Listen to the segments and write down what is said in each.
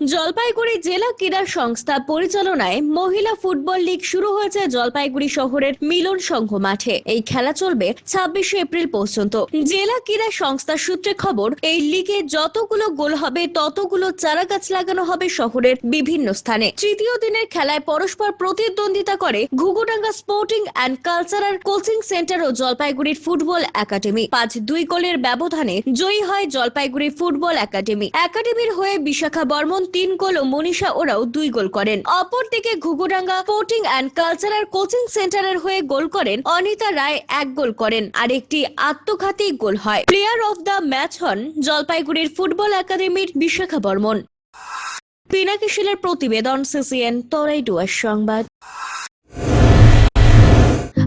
জলপাইগুড়ি জেলা ক্রীড়া সংস্থা পরিচালনায় মহিলা ফুটবল লীগ শুরু হয়েছে জলপাইগুড়ি শহরের মিলন সংঘ মাঠে। এই খেলা চলবে ছাব্বিশে এপ্রিল পর্যন্ত। জেলা ক্রীড়া সংস্থা সূত্রে খবর, এই লিগে যতগুলো গোল হবে, ততগুলো চারা গাছ লাগানো হবে শহরের বিভিন্ন স্থানে। তৃতীয় দিনের খেলায় পরস্পর প্রতিদ্বন্দ্বিতা করে Ghughudanga sporting and cultural coaching centre ও জলপাইগুড়ির ফুটবল একাডেমি। পাঁচ দুই গোলের ব্যবধানে জয়ী হয় জলপাইগুড়ি ফুটবল একাডেমি। একাডেমির হয়ে বিশাখা বর্মন তিন গোল ও মনীষা ওরাও দুই গোল করেন। অপরদিকে Ghughudanga sporting and cultural coaching সেন্টারের হয়ে গোল করেন অনিতা রায়, এক গোল করেন। আর একটি আত্মঘাতী গোল হয়। প্লেয়ার অফ দ্য ম্যাচ হন জলপাইগুড়ির ফুটবল একাডেমির বিশাখা বর্মন। পিনাকি শিলের প্রতিবেদন, সিসিএন, তরাই ডুয়ার সংবাদ।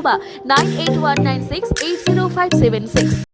অথবা nine eight one nine six eight zero five seven six